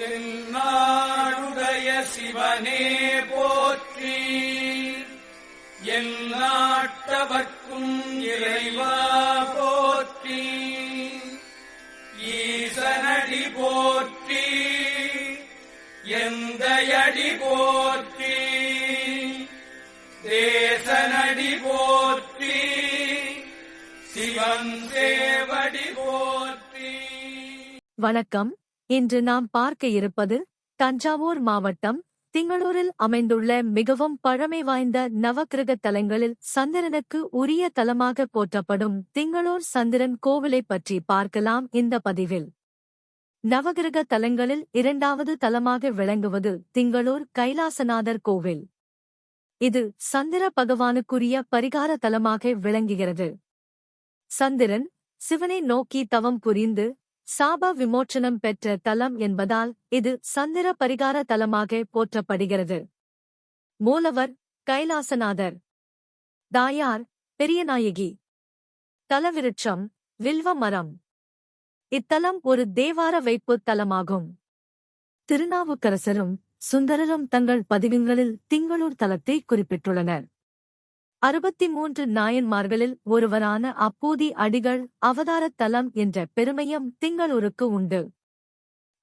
தென்னாடுடைய சிவனே போற்றி. எந்நாட்டவர்க்கும் இறைவா போற்றி. ஈசனடி போற்றி. எந்தையடி போற்றி. தேசனடி போற்றி. சிவன் தேவடி போற்றி. வணக்கம். இன்று நாம் பார்க்க இருப்பது தஞ்சாவூர் மாவட்டம் திங்களூரில் அமைந்துள்ள மிகவும் பழமை வாய்ந்த நவக்கிரக தலங்களில் சந்திரனுக்கு உரிய தலமாக போற்றப்படும் திங்களூர் சந்திரன் கோவிலை பற்றி பார்க்கலாம் இந்த பதிவில். நவகிரக தலங்களில் இரண்டாவது தலமாக விளங்குவது திங்களூர் கைலாசநாதர் கோவில். இது சந்திர பகவானுக்குரிய பரிகார தலமாக விளங்குகிறது. சந்திரன் சிவனை நோக்கி தவம் புரிந்து சாப விமோச்சனம் பெற்ற தலம் என்பதால் இது சந்திர பரிகார தலமாக போற்றப்படுகிறது. மூலவர் கைலாசநாதர். தாயார் பெரியநாயகி. தலவிருட்சம் வில்வ மரம். இத்தலம் ஒரு தேவார வைப்பு தலமாகும். திருநாவுக்கரசரும் சுந்தரரும் தங்கள் பதிவுகளில் திங்களூர் தலத்தை குறிப்பிட்டுள்ளனர். அறுபத்தி மூன்று நாயன்மார்களில் ஒருவரான அப்பூதி அடிகள் அவதாரத் தலம் என்ற பெருமையும் திங்களூருக்கு உண்டு.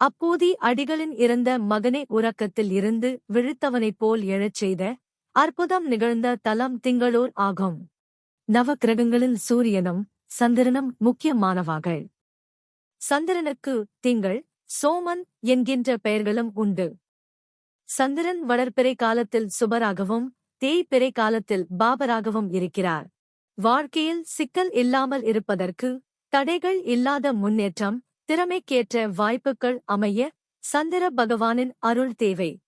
அப்பூதி அடிகளின் இறந்த மகனை உறக்கத்தில் இருந்து விழித்தவனைப் போல் எழச் செய்த அற்புதம் நிகழ்ந்த தலம் திங்களூர் ஆகும். நவக்கிரகங்களில் சூரியனும் சந்திரனும் முக்கியமானவாகள் சந்திரனுக்கு திங்கள் சோமன் என்கின்ற பெயர்களும் உண்டு. சந்திரன் வளர்ப்பிறை காலத்தில் சுபராகவும் தேய்பிறை காலத்தில் பாபராகவும் இருக்கிறார். வாழ்க்கையில் சிக்கல் இல்லாமல் இருப்பதற்கு தடைகள் இல்லாத முன்னேற்றம் திறமைக்கேற்ற வாய்ப்புகள் அமைய சந்திர பகவானின் அருள் தேவை.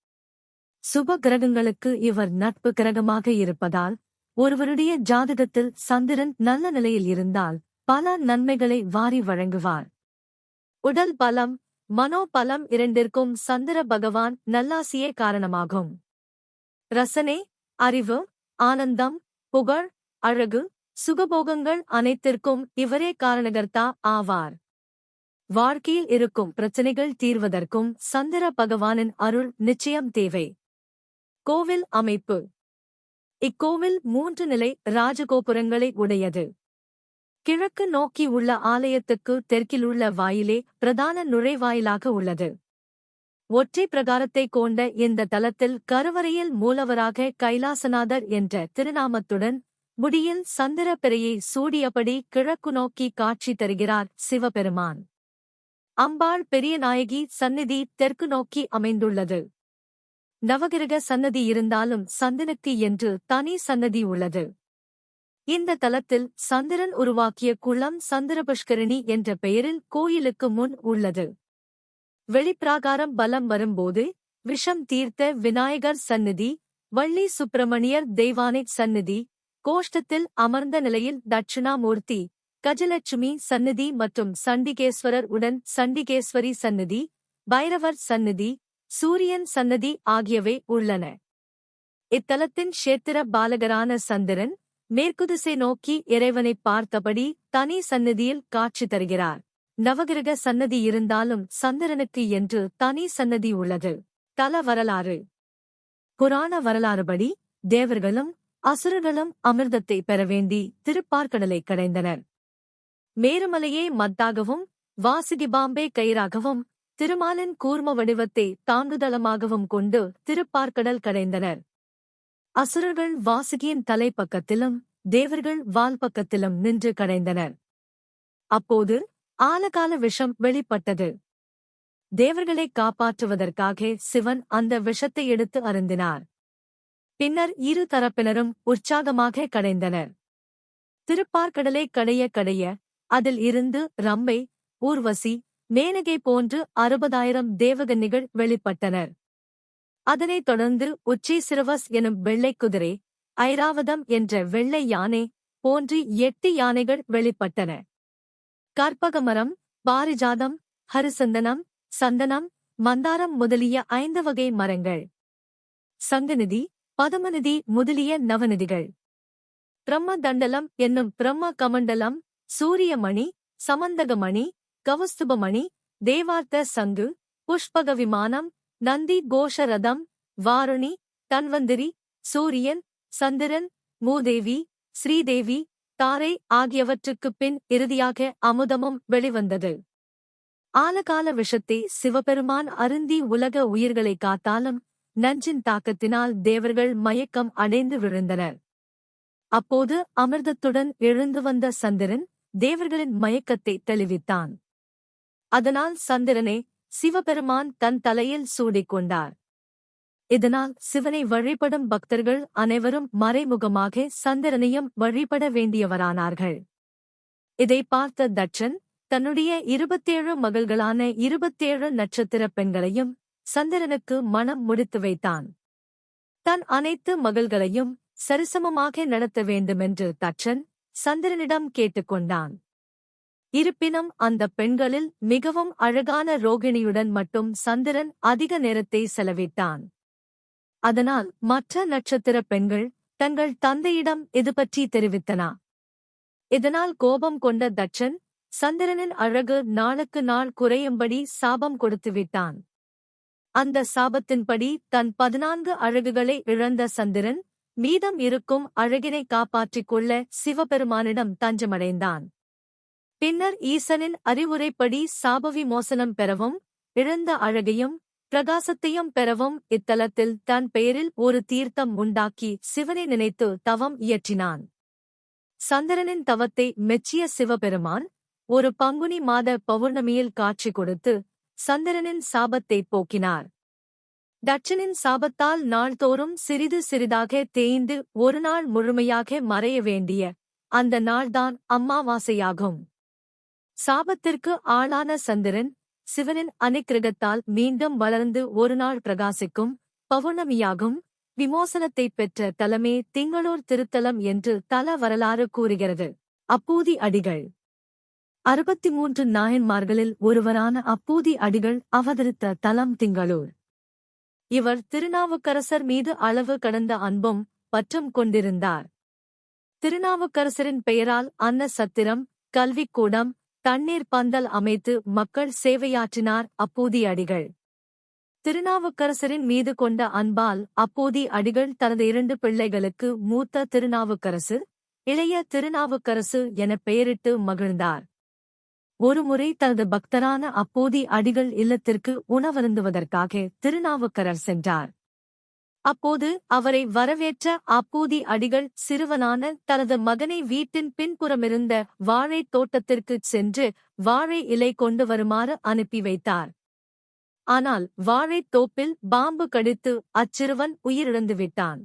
சுப கிரகங்களுக்கு இவர் நட்பு கிரகமாக இருப்பதால் ஒருவருடைய ஜாதகத்தில் சந்திரன் நல்ல நிலையில் இருந்தால் பல நன்மைகளை வாரி வழங்குவார். உடல் பலம் மனோபலம் இரண்டிற்கும் சந்திர பகவான் நல்லாசியே காரணமாகும். ரசனே அறிவு ஆனந்தம் புகழ் அழகு சுகபோகங்கள் அனைத்திற்கும் இவரே காரணகர்த்தா ஆவார். வாழ்க்கையில் இருக்கும் பிரச்சனைகள் தீர்வதற்கும் சந்திர பகவானின் அருள் நிச்சயம் தேவை. கோவில் அமைப்பு. இக்கோவில் மூன்று நிலை ராஜகோபுரங்களை உடையது. கிழக்கு நோக்கி உள்ள ஆலயத்துக்கு தெற்கிலுள்ள வாயிலே பிரதான நுழைவாயிலாக உள்ளது. ஒற்றை பிரகாரத்தை கொண்ட இந்த தலத்தில் கருவறையில் மூலவராக கைலாசநாதர் என்ற திருநாமத்துடன் முடியில் சந்திர பிறையை சூடியபடி கிழக்கு நோக்கி காட்சி தருகிறார் சிவபெருமான். அம்பாள் பெரிய நாயகி சந்நிதி தெற்கு நோக்கி அமைந்துள்ளது. நவகிரக சன்னதி இருந்தாலும் சந்தனுக்கு என்று தனி சன்னதி உள்ளது. இந்த தலத்தில் சந்திரன் உருவாக்கிய குளம் சந்திரபுஷ்கரணி என்ற பெயரில் கோயிலுக்கு முன் உள்ளது. வெளிப்பிராகாரம் பலம் வரும்போது விஷம் தீர்த்த விநாயகர் சந்நிதி வள்ளி சுப்பிரமணியர் தெய்வானை சந்நிதி கோஷ்டத்தில் அமர்ந்த நிலையில் தட்சிணாமூர்த்தி கஜலட்சுமி சந்நிதி மற்றும் சண்டிகேஸ்வரர் உடன் சண்டிகேஸ்வரி சந்நிதி பைரவர் சந்நிதி சூரியன் சந்நிதி ஆகியவை உள்ளன. இத்தலத்தின் க்ஷேத்திர பாலகரான சந்திரன் மேற்குதிசை நோக்கி இறைவனை பார்த்தபடி தனி சந்நிதியில் காட்சி தருகிறார். நவகிரக சன்னதி இருந்தாலும் சந்திரனுக்கு என்று தனி சன்னதி உள்ளது. தல வரலாறு. புராண வரலாறுபடி தேவர்களும் அசுரர்களும் அமிர்தத்தை பெற வேண்டி திருப்பார்கடலை கடைந்தனர். மேருமலையே மத்தாகவும் வாசுகிபாம்பே கயிறாகவும் திருமாலின் கூர்ம வடிவத்தை தாங்குதளமாகவும் கொண்டு திருப்பார்கடல் கடைந்தனர். அசுரர்கள் வாசுகியின் தலைப்பக்கத்திலும் தேவர்கள் வால் பக்கத்திலும் நின்று கடைந்தனர். அப்போது ஆலகால விஷம் வெளிப்பட்டது. தேவர்களை காப்பாற்றுவதற்காக சிவன் அந்த விஷத்தை எடுத்து அருந்தினார். பின்னர் இரு தரப்பினரும் உற்சாகமாக கடைந்தனர். திருப்பார்கடலை கடைய கடைய அதில் இருந்து ரம்பை ஊர்வசி மேனகை போன்று அறுபதாயிரம் தேவகன்னிகள் வெளிப்பட்டனர். அதனைத் தொடர்ந்து உச்சி சிறுவஸ் எனும் வெள்ளை குதிரை ஐராவதம் என்ற வெள்ளை யானை போன்று எட்டு யானைகள் வெளிப்பட்டன. கற்பகமரம் பாரிஜாதம் ஹரிசந்தனம் சந்தனம் மந்தாரம் முதலிய ஐந்து வகை மரங்கள். சங்கநிதி பதமநிதி முதலிய நவநிதிகள். பிரம்ம தண்டலம் என்னும் பிரம்ம கமண்டலம் சூரியமணி சமந்தகமணி கவஸ்துபமணி தேவார்த்த சங்கு புஷ்பக விமானம் நந்தி கோஷரதம் வாருணி தன்வந்திரி சூரியன் சந்திரன் மூதேவி ஸ்ரீதேவி தாரை ஆகியவற்றுக்குப் பின் இறுதியாக அமுதமும் வெளிவந்தது. ஆலகால விஷத்தை சிவபெருமான் அருந்தி உலக உயிர்களை காத்தாலும் நஞ்சின் தாக்கத்தினால் தேவர்கள் மயக்கம் அடைந்து விழுந்தனர். அப்போது அமிர்தத்துடன் எழுந்து வந்த சந்திரன் தேவர்களின் மயக்கத்தை தெளிவித்தான். அதனால் சந்திரனை சிவபெருமான் தன் தலையில் சூடிக்கொண்டார். இதனால் சிவனை வழிபடும் பக்தர்கள் அனைவரும் மறைமுகமாக சந்திரனையும் வழிபட வேண்டியவரானார்கள். இதை பார்த்த தட்சன் தன்னுடைய இருபத்தேழு மகள்களான இருபத்தேழு நட்சத்திர பெண்களையும் சந்திரனுக்கு மனம் முடித்து வைத்தான். தன் அனைத்து மகள்களையும் சரிசமமாக நடத்த வேண்டுமென்று தட்சன் சந்திரனிடம் கேட்டுக்கொண்டான். இருப்பினும் அந்த பெண்களில் மிகவும் அழகான ரோகிணியுடன் மட்டும் சந்திரன் அதிக நேரத்தை செலவிட்டான். அதனால் மற்ற நட்சத்திர பெண்கள் தங்கள் தந்தையிடம் இது பற்றி தெரிவித்தனா? இதனால் கோபம் கொண்ட தட்சன் சந்திரனின் அழகு நாளுக்கு நாள் குறையும்படி சாபம் கொடுத்துவிட்டான் அந்த சாபத்தின்படி தன் பதினான்கு அழகுகளை இழந்த சந்திரன் மீதம் இருக்கும் அழகினை காப்பாற்றிக் கொள்ள சிவபெருமானிடம் தஞ்சமடைந்தான். பின்னர் ஈசனின் அறிவுரைப்படி சாபவி மோசனம் பெறவும் இழந்த அழகையும் பிரகாசத்தையும் பெறவும் இத்தலத்தில் தன் பெயரில் ஒரு தீர்த்தம் உண்டாக்கி சிவனை நினைத்து தவம் இயற்றினான். சந்திரனின் தவத்தை மெச்சிய சிவபெருமான் ஒரு பங்குனி மாத பௌர்ணமியில் காட்சி கொடுத்து சந்திரனின் சாபத்தை போக்கினார். தட்சனின் சாபத்தால் நாள்தோறும் சிறிது சிறிதாக தேய்ந்து ஒரு நாள் முழுமையாக மறைய வேண்டிய அந்த நாள்தான் அம்மாவாசையாகும். சாபத்திற்கு ஆளான சந்திரன் சிவனின் அனுக்கிரகத்தால் மீண்டும் வளர்ந்து ஒரு நாள் பிரகாசிக்கும் பௌர்ணமியாகும். விமோசனத்தை பெற்ற தலமே திங்களூர் திருத்தலம் என்று தல வரலாறு கூறுகிறது. அப்பூதி அடிகள். அறுபத்தி மூன்று நாயன்மார்களில் ஒருவரான அப்பூதி அடிகள் அவதரித்த தலம் திங்களூர். இவர் திருநாவுக்கரசர் மீது அளவு கடந்த அன்பும் பற்றும் கொண்டிருந்தார். திருநாவுக்கரசரின் பெயரால் அன்ன சத்திரம் கல்விக்கூடம் தண்ணீர் பந்தல் அமைத்து மக்கள் சேவையாற்றினார் அப்போதி அடிகள். திருநாவுக்கரசரின் மீது கொண்ட அன்பால் அப்போதி அடிகள் தனது இரண்டு பிள்ளைகளுக்கு மூத்த திருநாவுக்கரசு இளைய திருநாவுக்கரசு என பெயரிட்டு மகிழ்ந்தார். ஒருமுறை தனது பக்தரான அப்போதி அடிகள் இல்லத்திற்கு உணவருந்துவதற்காக திருநாவுக்கரர் சென்றார். அப்போது அவரை வரவேற்ற அப்பூதி அடிகள் சிறுவனான தனது மகனை வீட்டின் பின்புறமிருந்த வாழைத் தோட்டத்திற்குச் சென்று வாழை இலை கொண்டு வருமாறு அனுப்பி வைத்தார். ஆனால் வாழைத் தோப்பில் பாம்பு கடித்து அச்சிறுவன் உயிரிழந்து விட்டான்.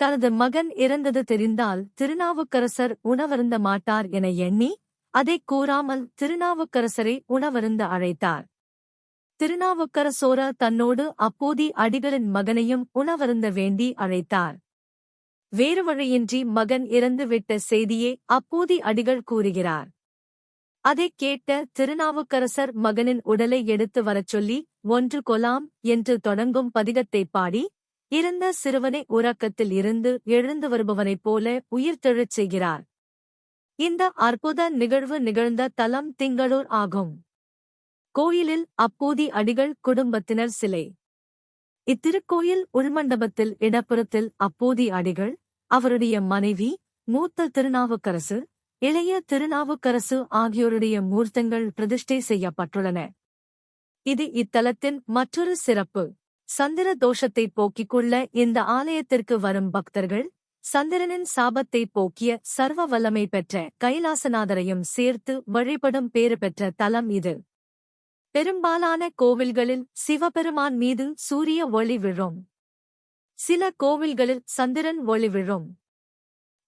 தனது மகன் இறந்தது தெரிந்தால் திருநாவுக்கரசர் உணவருந்த மாட்டார் என எண்ணி அதைக் கூறாமல் திருநாவுக்கரசரை உணவருந்த அழைத்தார். திருநாவுக்கரசோர தன்னோடு அப்போதி அடிகளின் மகனையும் உணவருந்த வேண்டி அழைத்தார். வேறு வழியின்றி மகன் இறந்துவிட்ட செய்தியே அப்போதி அடிகள் கூறுகிறார். அதைக் கேட்ட திருநாவுக்கரசர் மகனின் உடலை எடுத்து வரச் சொல்லி ஒன்று கொலாம் என்று தொடங்கும் பதிகத்தைப் பாடி இறந்த சிறுவனை உறக்கத்தில் இருந்து எழுந்து வருபவனைப் போல உயிர்த்தெழச் செய்கிறார். இந்த அற்புத நிகழ்வு நிகழ்ந்த தலம் திங்களூர் ஆகும். கோயிலில் அப்போதி அடிகள் குடும்பத்தினர் சிலை. இத்திருக்கோயில் உள்மண்டபத்தில் இடப்புறத்தில் அப்போதி அடிகள் அவருடைய மனைவி மூத்த திருநாவுக்கரசு இளைய திருநாவுக்கரசு ஆகியோருடைய மூர்த்தங்கள் பிரதிஷ்டை செய்யப்பட்டுள்ளன. இது இத்தலத்தின் மற்றொரு சிறப்பு. சந்திர தோஷத்தை போக்கிக் கொள்ள இந்த ஆலயத்திற்கு வரும் பக்தர்கள் சந்திரனின் சாபத்தை போக்கிய சர்வ வல்லமை பெற்ற கைலாசநாதரையும் சேர்த்து வழிபடும் பேறு பெற்ற தலம் இது. பெரும்பாலான கோவில்களில் சிவபெருமான் மீது சூரிய ஒளி விழும். சில கோவில்களில் சந்திரன் ஒளி விழும்.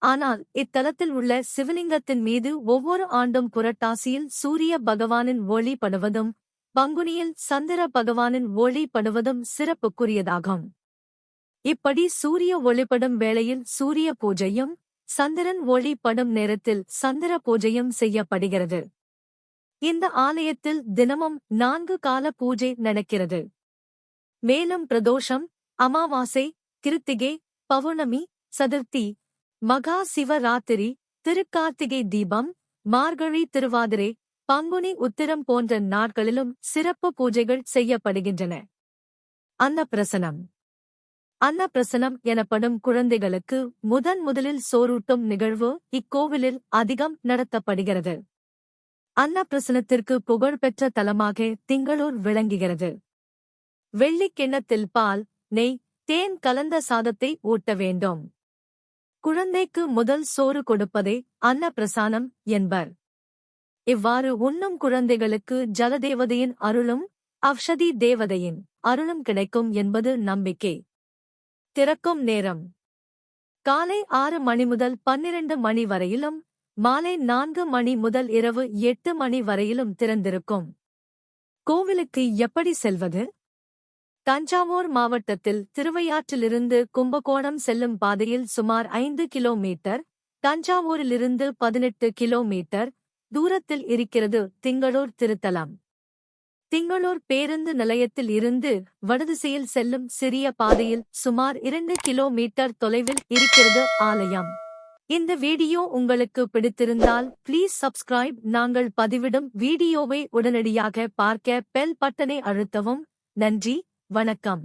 ஆனால் இத்தலத்தில் உள்ள சிவலிங்கத்தின் மீது ஒவ்வொரு ஆண்டும் புரட்டாசியில் சூரிய பகவானின் ஒளி படுவதும் பங்குனியில் சந்திர பகவானின் ஒளி படுவதும் சிறப்புக்குரியதாகும். இப்படி சூரிய ஒளிப்படும் வேளையில் சூரிய பூஜையும் சந்திரன் ஒளி படும் நேரத்தில் சந்திர பூஜையும் செய்யப்படுகிறது. இந்த ஆலயத்தில் தினமும் நான்கு கால பூஜை நடக்கிறது. மேலும் பிரதோஷம் அமாவாசை கிருத்திகை பௌர்ணமி சதுர்த்தி மகா சிவராத்திரி திருக்கார்த்திகை தீபம் மார்கழி திருவாதிரை பங்குனி உத்திரம் போன்ற நாட்களிலும் சிறப்பு பூஜைகள் செய்யப்படுகின்றன. அன்னப்பிரசனம். அன்னப்பிரசனம் எனப்படும் குழந்தைகளுக்கு முதன் முதலில் சோறூட்டும் நிகழ்வு இக்கோவிலில் அதிகம் நடத்தப்படுகிறது. அன்னப்பிரசனத்திற்கு புகழ்பெற்ற தலமாக திங்களூர் விளங்குகிறது. வெள்ளிக்கிண்ணத்தில் பால் நெய் தேன் கலந்த சாதத்தை ஊட்ட வேண்டும். குழந்தைக்கு முதல் சோறு கொடுப்பதே அன்னப்பிரசானம் என்பர். இவ்வாறு உண்ணும் குழந்தைகளுக்கு ஜலதேவதையின் அருளும் அவ்ஷதி தேவதையின் அருளும் கிடைக்கும் என்பது நம்பிக்கை. திறக்கும் நேரம். காலை ஆறு மணி முதல் பன்னிரண்டு மணி வரையிலும் மாலை நான்கு மணி முதல் இரவு எட்டு மணி வரையிலும் திறந்திருக்கும். கோவிலுக்கு எப்படி செல்வது? தஞ்சாவூர் மாவட்டத்தில் திருவையாற்றிலிருந்து கும்பகோணம் செல்லும் பாதையில் சுமார் ஐந்து கிலோமீட்டர் தஞ்சாவூரிலிருந்து பதினெட்டு கிலோமீட்டர் தூரத்தில் இருக்கிறது திங்களூர் திருத்தலம். திங்களூர் பேருந்து நிலையத்தில் இருந்து வடதிசையில் செல்லும் சிறிய பாதையில் சுமார் இரண்டு கிலோமீட்டர் தொலைவில் இருக்கிறது ஆலயம். இந்த வீடியோ உங்களுக்கு பிடித்திருந்தால் ப்ளீஸ் சப்ஸ்கிரைப் நாங்கள் பதிவிடும் வீடியோவை உடனடியாக பார்க்க பெல் பட்டனை அழுத்தவும். நன்றி வணக்கம்.